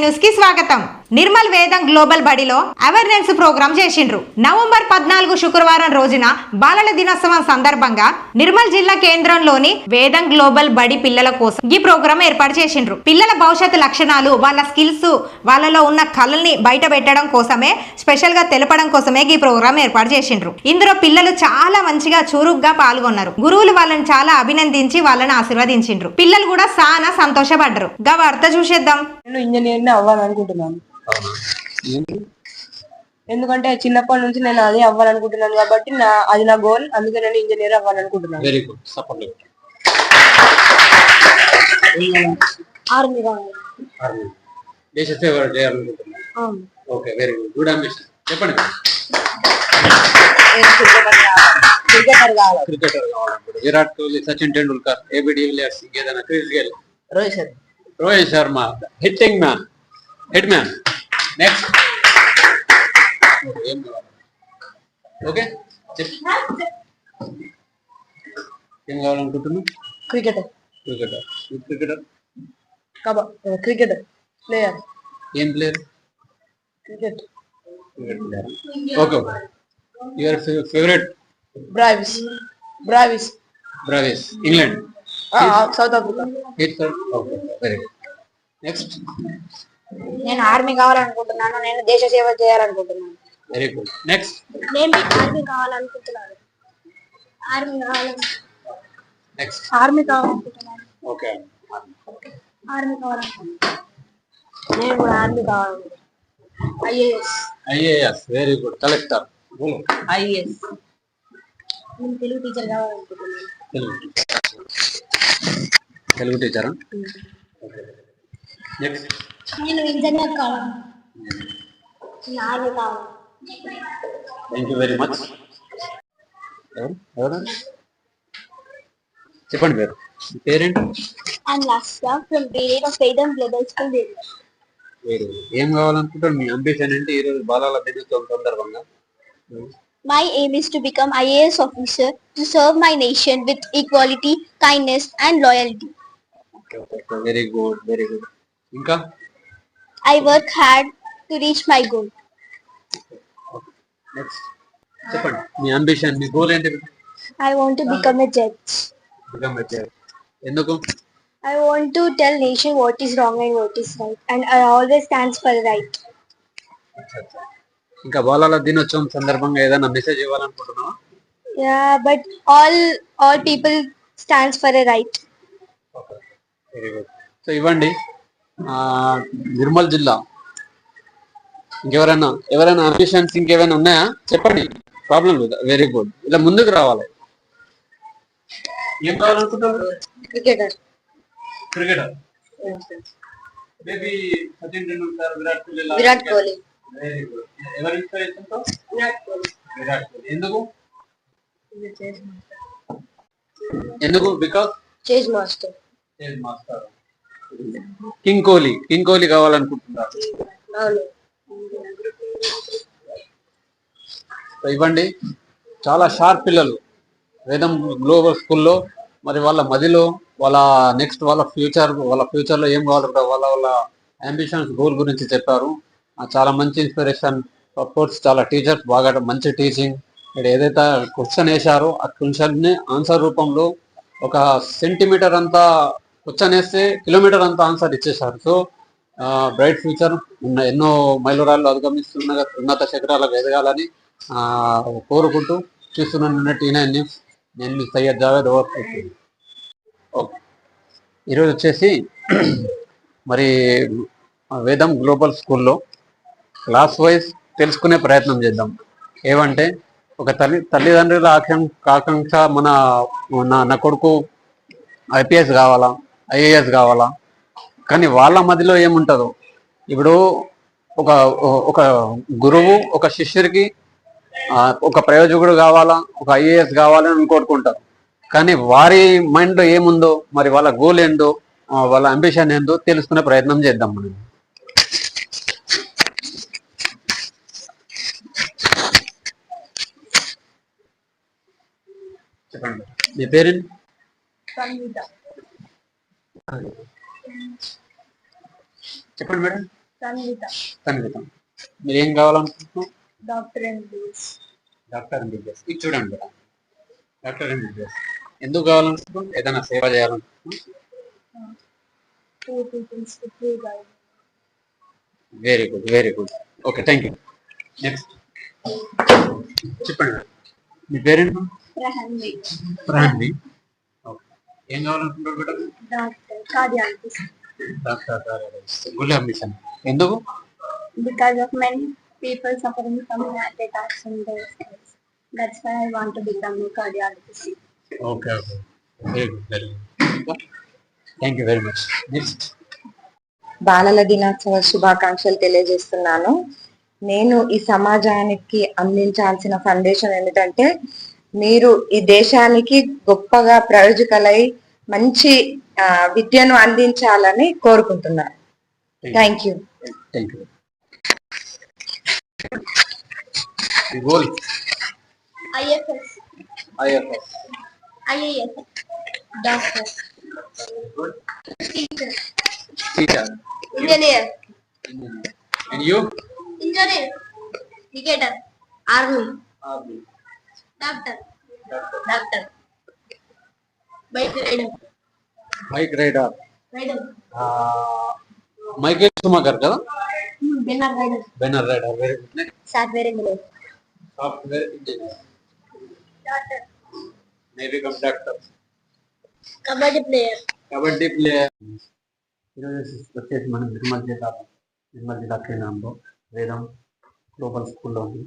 న్యూస్కి స్వాగతం. నిర్మల్ వేదం గ్లోబల్ బడిలో అవేర్నెస్ ప్రోగ్రామ్ చేసిండ్రు. నవంబర్ పద్నాలుగు శుక్రవారం రోజున బాలల దినోత్సవం సందర్భంగా నిర్మల్ జిల్లా కేంద్రంలోని వేదం గ్లోబల్ బడి పిల్లల కోసం ఈ ప్రోగ్రాం ఏర్పాటు చేసిండ్రు. పిల్లల భవిష్యత్తు లక్షణాలు వాళ్ళ స్కిల్స్ వాళ్ళలో ఉన్న కళల్ని బయట పెట్టడం కోసమే స్పెషల్గా తెలపడం కోసమే ఈ ప్రోగ్రాం ఏర్పాటు చేసిండ్రు. ఇందులో పిల్లలు చాలా మంచిగా చురుగ్గా పాల్గొన్నారు. గురువులు వాళ్ళని చాలా అభినందించి వాళ్ళని ఆశీర్వదించిండ్రు. పిల్లలు కూడా చాలా సంతోషపడ్డరు. గా వార్త చూసేద్దాం. నేను అవ్వాలనుకుంటున్నాను. ఎందుకంటే చిన్నప్పటి నుంచి నేను అదే అవ్వాలనుకుంటున్నాను కాబట్టి నా అది నా గోల్ అందుకే నేను engineer అవ్వాలనుకుంటున్నాను. Very good support army army దేశ సేవ చేయాలనుకుంటున్నాను okay very good good ambition చెప్పండి. క్రికెటర్ కావాలి క్రికెటర్ కావాలనుకుంటున్నారు Virat Kohli Sachin Tendulkar AB de Villiers ఇంకేదైనా Chris Gayle Rohit Sharma. Rohit Sharma hitting man hit man next okay ఏం కావాలనుకుంటున్నావు? Cricketer cricketer cricketer కబా క్రికెటర్ ప్లేయర్ ఏం player cricket cricket player okay okay your favourite Brevis Brevis Brevis England south Africa okay very good next నేను army కావాలనుకుంటున్నాను నేను దేశ సేవ చేయాలనుకుంటున్నాను. వెరీ గుడ్ నెక్స్ట్ నేను ఆర్మీ కావాలనుకుంటున్నాను. ఆర్మీ కావాలి నెక్స్ట్ ఆర్మీ కావాలనుకుంటున్నాను. ఓకే ఆర్మీ కావాలనుకుంటున్నాను. నేను కూడా army కావాలనుకుంటున్నాను. IAS IAS very good collector IAS నేను తెలుగు టీచర్ కావాలనుకుంటున్నాను. తెలుగు తెలుగు టీచరా నెక్స్ట్ నేను ఇంజనీర్ కావాలి. ఆర్మీ కావాలి. థ్యాంక్ యూ వెరీ మచ్ చెప్పండి పేరు. మీ పేరేంటి? And last from period of Vedam global school good ఏం కావాలనుకుంటారు మీ అంబిషన్ ఏంటి? ఈరోజు బాలాల దినోత్సవం సందర్భంగా. My aim is to become IAS officer to serve my nation with equality, kindness, and loyalty. Very good very good ఇంకా? I work hard to reach my goal. Next చెప్పండి మీ ambition మీ గోల్ ఏంటి I want to become a judge. Become a judge. ఎందుకు I want to tell nation what is wrong and what is right, and I always stands for right. ఇంకా బాలాల దినోత్సవం సందర్భంగా ఏదైనా message ఇవ్వాలనుకుంటున్నావా Yeah, but all all people stands for a right. Very good so ఇవ్వండి నిర్మల్ జిల్లా. ఇంకెవరైనా ఎవరైనా ambitions ఇంకేమైనా ఉన్నాయా? చెప్పండి. ప్రాబ్లం లేదు? వెరీ గుడ్ ఇలా ముందుకు రావాలి. ఏం కావాలనుకుంటున్నారు? Cricketer. Cricketer. Maybe Sachin Tendulkar Virat Kohli లాగా విరాట్ కోహ్లీ. వెరీ గుడ్ ఎవరి ఇన్స్పిరేషన్తో విరాట్ కోహ్లీ. విరాట్ కోహ్లీ. ఎందుకు? ఎందుకు? Chase master master king Kohli king Kohli కావాలనుకుంటున్నారు ఇవ్వండి. చాలా షార్ప్ పిల్లలు. వేదం గ్లోబల్ స్కూల్లో మరి వాళ్ళ మదిలో వాళ్ళ నెక్స్ట్ వాళ్ళ ఫ్యూచర్ వాళ్ళ ఫ్యూచర్లో ఏం కావాలి కూడా వాళ్ళ వాళ్ళ అంబిషన్స్ గోల్ గురించి చెప్పారు. చాలా మంచి ఇన్స్పిరేషన్ కోర్స్ చాలా టీచర్స్ బాగా మంచి టీచింగ్ ఇక్కడ ఏదైతే క్వశ్చన్ వేశారో ఆ క్వశ్చన్ని ఆన్సర్ రూపంలో ఒక సెంటీమీటర్ అంతా వచ్చనేస్తే వేస్తే కిలోమీటర్ అంతా ఆన్సర్ ఇచ్చేశారు. సో బ్రైట్ ఫ్యూచర్ ఉన్న ఎన్నో మైలురాళ్ళు అధిగమిస్తున్న ఉన్నత శిఖరాలకు ఎదగాలని కోరుకుంటూ చూస్తున్న టీనైన్ న్యూస్. నేను మీ సయ్యద్ జావేద్ ఓవర్ ఓకే. ఈరోజు వచ్చేసి మరి వేదం గ్లోబల్ స్కూల్లో క్లాస్ వైజ్ తెలుసుకునే ప్రయత్నం చేద్దాం. ఏమంటే ఒక తల్లి తల్లిదండ్రుల ఆకాంక్ష ఆకాంక్ష మన నా కొడుకు ఐపీఎస్ కావాలా? ఐఏఎస్ కావాలా? కానీ వాళ్ళ మధ్యలో ఏముంటుందో? ఇప్పుడు ఒక ఒక గురువు ఒక శిష్యుడికి ఒక ప్రయోజకుడు కావాలా? ఒక ఐఏఎస్ కావాలని కోరుకుంటారు. కానీ వారి మైండ్లో ఏముందో? మరి వాళ్ళ గోల్ ఏందో? వాళ్ళ అంబిషన్ ఏందో తెలుసుకునే ప్రయత్నం చేద్దాం మనం. చెప్పండి. మీ పేరేంటి చెప్పండి మేడం. సంగీతం. మీరు ఏం కావాలనుకుంటున్నాం డాక్టర్ ఎంబీబీఎస్ డాక్టర్ ఎంబీబీఎస్ ఇది చూడండి మేడం. డాక్టర్ ఎంబీబీఎస్ ఎందుకు కావాలనుకుంటున్నాం ఏదైనా సేవ చేయాలనుకుంటున్నాం very good very good. Okay thank you. Next. చెప్పండి. మీ పేరేంటి? ప్రహన్వి. ఓకే ఏం కావాలనుకుంటారు డాక్టర్ అంబిషన్ ఎందుకు? Because of many people suffering from heart attacks and those things. That's why I want to become a cardiologist. Okay okay very బాలల దినోత్సవ శుభాకాంక్షలు తెలియజేస్తున్నాను. నేను ఈ సమాజానికి అందించాల్సిన సందేశం ఏమిటంటే మీరు ఈ దేశానికి గొప్పగా ప్రయోజకులై మంచి విద్యను అందించాలని కోరుకుంటున్నారు thank you doctor doctor doctor bike rider, bike rider rider, Michael Schumacher కదా banner rider, banner rider very good software engineer, software engineer doctor, may become doctor kabaddi player, kabaddi player ఈరోజు వచ్చేసి మనం నిర్మల్ జిల్లా నిర్మల్ జిల్లా కేంద్రంలో వేదం గ్లోబల్ స్కూల్లో ఉంది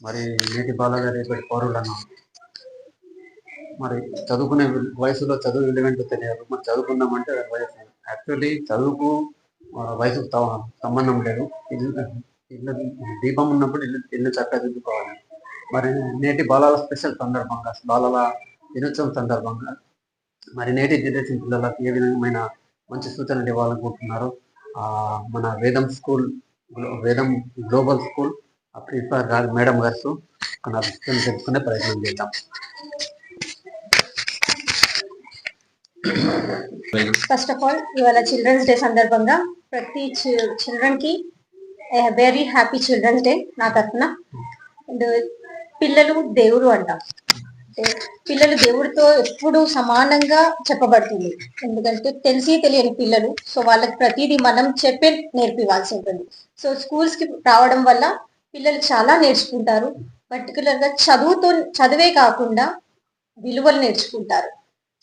మరి నేటి బాలగా రేపటి పౌరులను మరి చదువుకునే వయసులో చదువు విలువేంటో తెలియదు. మరి చదువుకుందామంటే వయసు యాక్చువల్లీ చదువుకు వయసు వయసుకు సంబంధం లేదు. ఇల్లు ఇల్లు దీపం ఉన్నప్పుడు ఇల్లు ఇల్లు చక్కదిద్దుకోవాలి మరి నేటి బాలల స్పెషల్ సందర్భంగా బాలల దినోత్సవం సందర్భంగా మరి నేటి జనరేషన్ పిల్లలకు ఏ విధమైన మంచి సూచనలు ఇవ్వాలనుకుంటున్నారు మన Vedam school Vedam global school principal garu madam garu తెలుసుకునే ప్రయత్నం చేద్దాం. ఫస్ట్ ఆఫ్ ఆల్ ఇవాళ చిల్డ్రన్స్ డే సందర్భంగా ప్రతి చిల్డ్రన్కి వెరీ హ్యాపీ చిల్డ్రన్స్ డే నా తరఫున. అండ్ పిల్లలు దేవుడు అంటాం. పిల్లలు దేవుడితో ఎప్పుడు సమానంగా చెప్పబడుతుంది. ఎందుకంటే తెలిసి తెలియని పిల్లలు సో వాళ్ళకి ప్రతిదీ మనం చెప్పే నేర్పివ్వాల్సి ఉంటుంది. సో స్కూల్స్కి రావడం వల్ల పిల్లలు చాలా నేర్చుకుంటారు. పర్టికులర్గా చదువుతో చదివే కాకుండా విలువలు నేర్చుకుంటారు.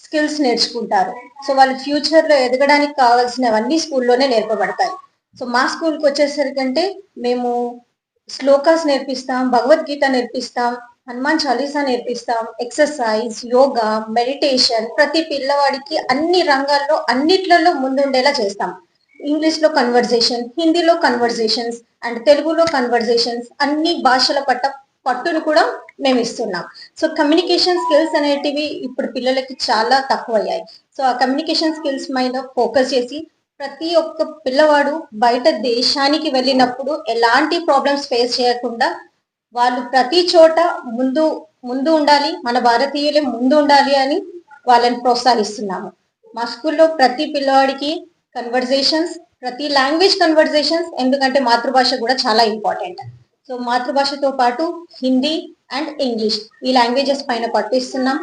స్కిల్స్ నేర్చుకుంటారు. సో వాళ్ళ ఫ్యూచర్లో ఎదగడానికి కావాల్సినవన్నీ స్కూల్లోనే నేర్పబడతాయి. సో మా స్కూల్కి వచ్చేసరికంటే మేము శ్లోకాస్ నేర్పిస్తాం భగవద్గీత నేర్పిస్తాం హనుమాన్ చాలీసా నేర్పిస్తాం ఎక్సర్సైజ్ యోగా మెడిటేషన్ ప్రతి పిల్లవాడికి అన్ని రంగాల్లో అన్నిట్లలో ముందుండేలా చేస్తాం. ఇంగ్లీష్లో కన్వర్జేషన్ హిందీలో కన్వర్జేషన్స్ అండ్ తెలుగులో కన్వర్జేషన్స్ అన్ని భాషల పట్ల పట్టును కూడా మేము ఇస్తున్నాం. సో కమ్యూనికేషన్ స్కిల్స్ అనేటివి ఇప్పుడు పిల్లలకి చాలా తక్కువ అయ్యాయి సో ఆ కమ్యూనికేషన్ స్కిల్స్ మీద ఫోకస్ చేసి ప్రతి ఒక్క పిల్లవాడు బయట దేశానికి వెళ్ళినప్పుడు ఎలాంటి ప్రాబ్లమ్స్ ఫేస్ చేయకుండా వాళ్ళు ప్రతి చోట ముందు ముందు ఉండాలి మన భారతీయులే ముందు ఉండాలి అని వాళ్ళని ప్రోత్సహిస్తున్నాము. మా స్కూల్లో ప్రతి పిల్లవాడికి కన్వర్జేషన్స్ ప్రతి లాంగ్వేజ్ కన్వర్జేషన్స్ ఎందుకంటే మాతృభాష కూడా చాలా ఇంపార్టెంట్ సో మాతృభాషతో పాటు హిందీ అండ్ ఇంగ్లీష్ ఈ లాంగ్వేజెస్ పైన పట్టిస్తున్నాం.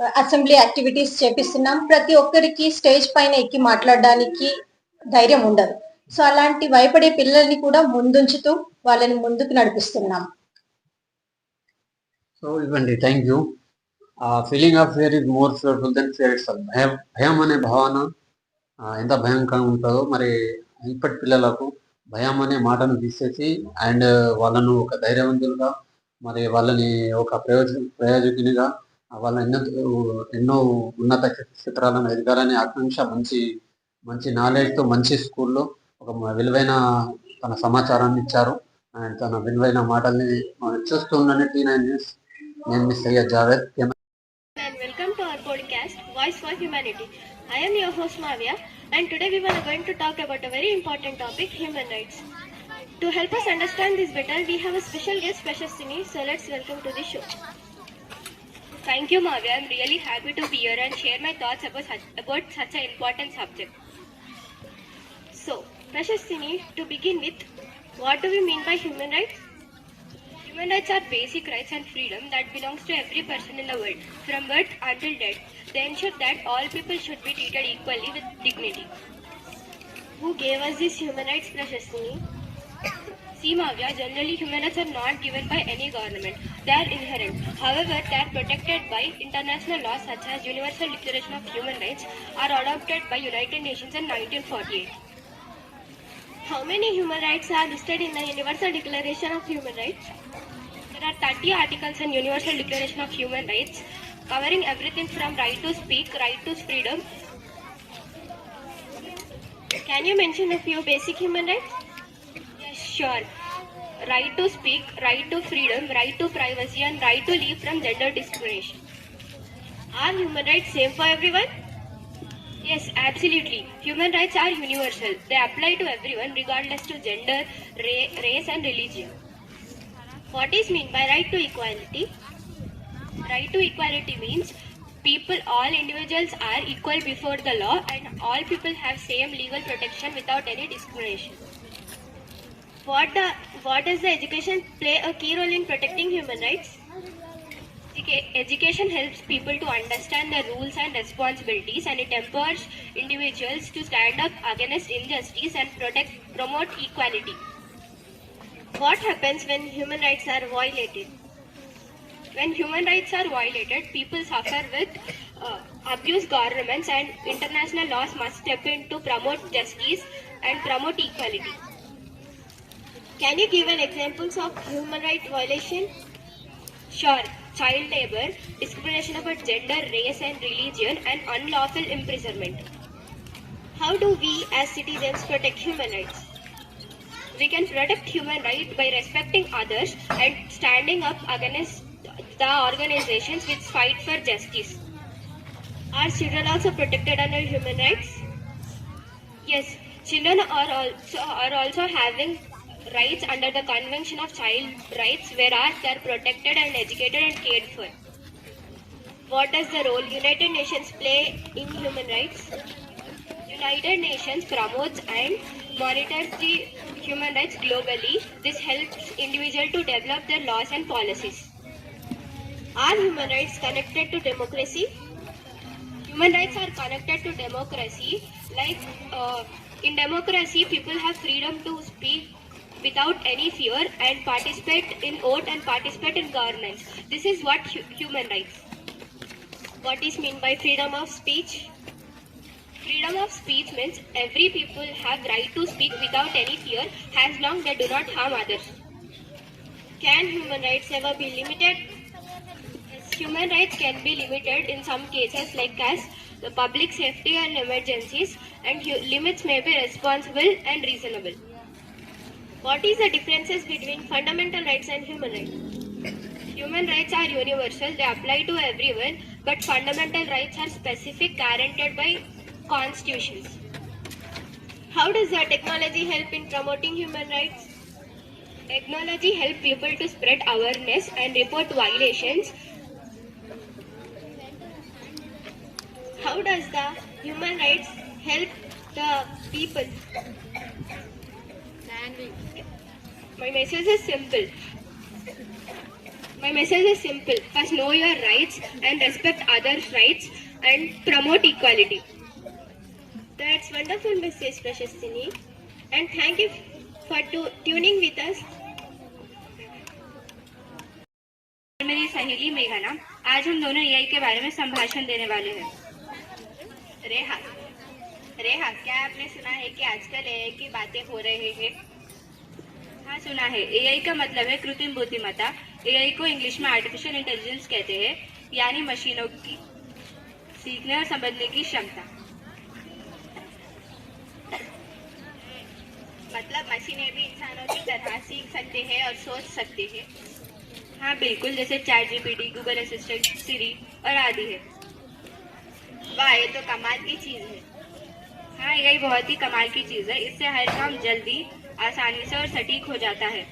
Uh, అసెంబ్లీ యాక్టివిటీస్ చేపిస్తున్నాం. ప్రతి ఒక్కరికి స్టేజ్ పైన ఎక్కి మాట్లాడడానికి ధైర్యం ఉండదు. సో అలాంటి భయపడే పిల్లల్ని కూడా ముందుంచుతూ వాళ్ళని ముందుకు నడిపిస్తున్నాం. సో ఇవ్వండి. Thank you feeling of fear is more fearful than fear it భయం భయం అనే భావన uh, ఎంత భయంకరంగా ఉంటుందో మరి ఇప్పటి పిల్లలకు భయం అనే మాటను తీసేసి అండ్ వాళ్ళను ఒక ధైర్యవంతులుగా మరి వాళ్ళని ఒక ప్రయోజ ప్రయోజకునిగా వాళ్ళ ఎన్నో ఎన్నో ఉన్నత చిత్రాలను ఎదగాలని ఆకాంక్ష మంచి మంచి నాలెడ్జ్తో మంచి స్కూల్లో ఒక విలువైన తన సమాచారాన్ని ఇచ్చారు. అండ్ తన విలువైన మాటల్ని మనం చూస్తూ టీ నైన్ న్యూస్ నేను మిస్ అయ్యా Javed. Welcome to our podcast voice for humanity I'm your host am and today we were going to talk about a very important topic human rights. To help us understand this better, we have a special guest, Precious Sini, so let's welcome to the show. Thank you, Mavya. I'm really happy to be here and share my thoughts about such, about such an important subject. So, Prashastini, to begin with, what do we mean by human rights? Human rights are basic rights and freedom that belongs to every person in the world, from birth until death. They ensure that all people should be treated equally with dignity. Who gave us these human rights, Prashastini? See, Mavya, generally human rights are not given by any government. They are inherent. However, they are protected by international laws such as Universal Declaration of Human Rights are adopted by United Nations in 1948. How many human rights are listed in the Universal Declaration of Human Rights? There are 30 articles in Universal Declaration of Human Rights covering everything from right to speak, right to freedom. Can you mention a few basic human rights? Yes, sure. Right to speak, right to freedom, right to privacy, and right to live from gender discrimination. Are human rights same for everyone? Yes, absolutely. Human rights are universal. They apply to everyone regardless to gender, ra- race, and religion. What is meant by right to equality? Right to equality means people, all individuals are equal before the law and all people have same legal protection without any discrimination. What, the, what does the education play a key role in protecting human rights? Educa- Education helps people to understand the rules and responsibilities and it empowers individuals to stand up against injustice and protect, promote equality. What happens when human rights are violated? When human rights are violated, people suffer with uh, abuse governments and international laws must step in to promote justice and promote equality. Can you give an examples of human rights violation? Sure. Child labor, discrimination about gender, race and religion and unlawful imprisonment. How do we as citizens protect human rights? We can protect human rights by respecting others and standing up against the organizations which fight for justice. Are children also protected under human rights? Yes, children are also are also having rights under the Convention of Child Rights, whereas they are protected and educated and cared for. What does the role United Nations play in human rights? United Nations promotes and monitors the human rights globally. This helps individuals to develop their laws and policies. Are human rights connected to democracy? Human rights are connected to democracy. Like uh, in democracy, people have speak without any fear and participate in vote and participate in governance. This is what hu- human rights. What is mean by freedom of speech? Freedom of speech means every people have right to speak without any fear as long they do not harm others. Can human rights ever be limited? Human rights can be limited in some cases like as the public safety and emergencies and limits may be responsible and reasonable. What is the differences between fundamental rights and human rights? Human rights are universal, they apply to everyone, but fundamental rights are specific guaranteed by constitutions. How does the technology help in promoting human rights? Technology help people to spread awareness and report violations. How does the human rights help the people? My message is simple. My message is simple. First, know your rights and respect others' rights and promote equality. That's wonderful message, Prashastini. And thank you for tu- tuning with us. मेरी सहेली मेघना आज हम दोनों AI के बारे में संभाषण देने वाले हैं रेहा रेहा क्या आपने सुना है कि आजकल एआई की बातें हो रही है हाँ सुना है। एआई का मतलब है कृत्रिम बुद्धिमत्ता। एआई को इंग्लिश में आर्टिफिशियल इंटेलिजेंस कहते हैं, यानी मशीनों की सीखने और समझने की क्षमता। मतलब मशीनें भी इंसानों की तरह सीख सकते हैं और सोच सकते हैं। हाँ बिल्कुल, जैसे chat GPT Google assistant Siri और आदि है। वाह, ये तो कमाल की चीज़ है। हाँ यही बहुत ही कमाल की चीज़ है। इससे हर काम जल्दी आसानी से और सटीक हो जाता है।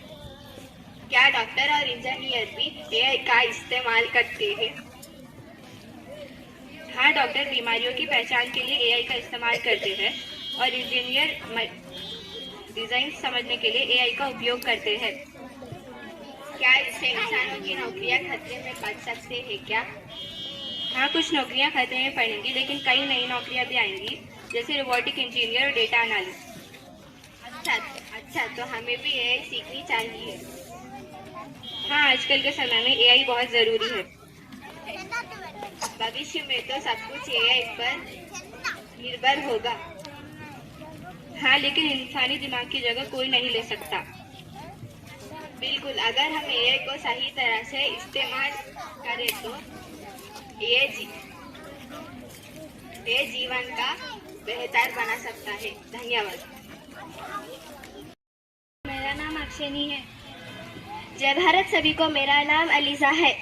क्या डॉक्टर और इंजीनियर भी एआई का इस्तेमाल करते हैं? हाँ डॉक्टर बीमारियों की पहचान के लिए एआई का इस्तेमाल करते हैं और इंजीनियर डिज़ाइन समझने के लिए एआई का उपयोग करते हैं। क्या इससे इंसानों की नौकरियाँ खतरे में पड़ सकते हैं क्या? हाँ कुछ नौकरियाँ खतरे में पड़ेंगी, लेकिन कई नई नौकरियाँ भी आएँगी, जैसे रोबोटिक इंजीनियर और डेटा एनालिस्ट अच्छा अच्छा तो हमें भी एआई सीखनी चाहिए। हाँ आजकल के समय में एआई बहुत ज़रूरी है। भविष्य में तो सब कुछ एआई पर निर्भर होगा। हाँ लेकिन इंसानी दिमाग की जगह कोई नहीं ले सकता। बिल्कुल, अगर हम एआई को सही तरह से इस्तेमाल करें तो ये जी जीवन का बेहतर बना सकता है। धन्यवाद। मेरा नाम अक्षनी है। जय भारत, सभी को मेरा नाम अलीजा है।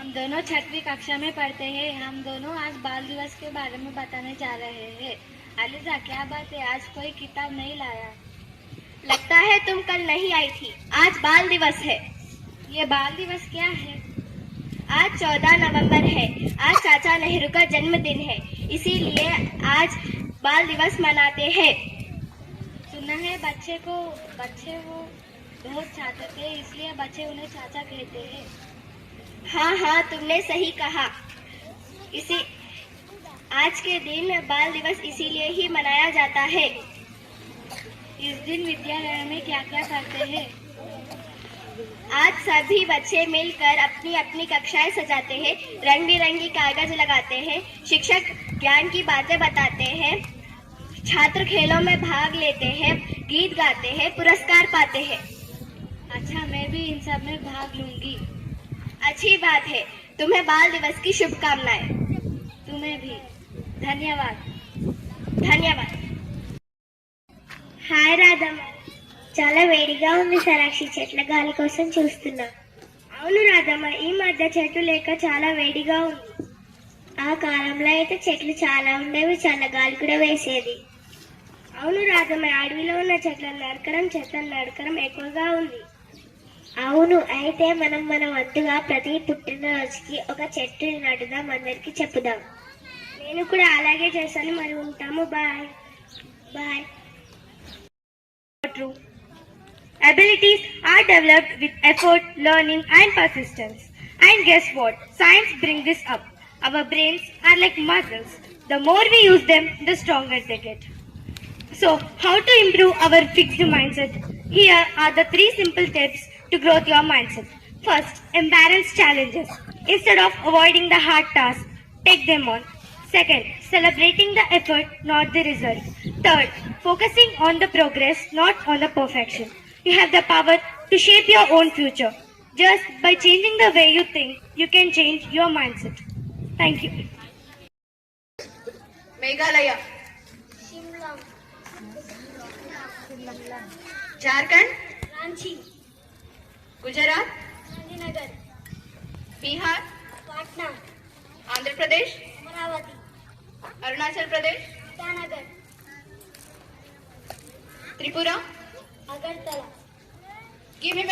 हम दोनों छठवीं कक्षा में पढ़ते हैं। हम दोनों आज बाल दिवस के बारे में बताने जा रहे हैं। अलीजा, क्या बात है? आज कोई किताब नहीं लाया। लगता है तुम कल नहीं आई थी। आज बाल दिवस है। ये बाल दिवस क्या है? आज 14 नवंबर है। आज चाचा नेहरू का जन्मदिन है। इसीलिए आज बाल दिवस मनाते हैं। सुना है, बच्चे को, बच्चे वो बहुत चाहते थे, इसलिए बच्चे उन्हें चाचा कहते हैं। हाँ हाँ तुमने सही कहा। इसी, आज के दिन बाल दिवस इसीलिए ही मनाया जाता है। इस दिन विद्यालय में क्या क्या करते हैं? आज सभी बच्चे मिलकर अपनी अपनी कक्षाएँ सजाते हैं रंग बिरंगी कागज़ लगाते हैं, शिक्षक ज्ञान की बातें बताते हैं। छात्र खेलों में भाग लेते हैं गीत गाते हैं पुरस्कार पाते हैं अच्छा मैं भी इन सब में भाग लूंगी अच्छी बात है तुम्हें बाल दिवस की शुभकामनाएं तुम्हें भी धन्यवाद धन्यवाद హాయ్ రాధమ్మ చాలా వేడిగా ఉంది సరాక్షి చెట్ల గాలి కోసం చూస్తున్నా అవును రాధమ్మ ఈ మధ్య చెట్లు లేక చాలా వేడిగా ఉంది ఆ కాలంలో అయితే చెట్లు చాలా ఉండేవి చల్లగాలి కూడా వేసేది అవును రాధమ్మ అడవిలో ఉన్న చెట్లను నరకడం చెట్లను నరకడం ఎక్కువగా ఉంది అవును అయితే మనం మన వంతుగా ప్రతి పుట్టినరోజుకి ఒక చెట్టు నాటుదాం అందరికి చెప్పుదాం నేను కూడా అలాగే చేశాను మరి ఉంటాము bye bye True. Abilities are developed with effort, learning, and persistence. And guess what? Science brings this up. Our brains are like muscles. The more we use them, the stronger they get. So, how to improve our fixed mindset? Here are the three simple tips to grow your mindset. First, embrace challenges. Instead of avoiding the hard tasks, take them on. Second, celebrating the effort, not the result. Third, focusing on the progress, not on the perfection. You have the power to shape your own future. Just by changing the way you think, you can change your mindset. Thank you. Jharkhand? Ranchi. Gujarat? Gandhinagar. Bihar? Patna. Andhra Pradesh Amravati. Arunachal Pradesh? Itanagar. Tripura? Agartala. Give him.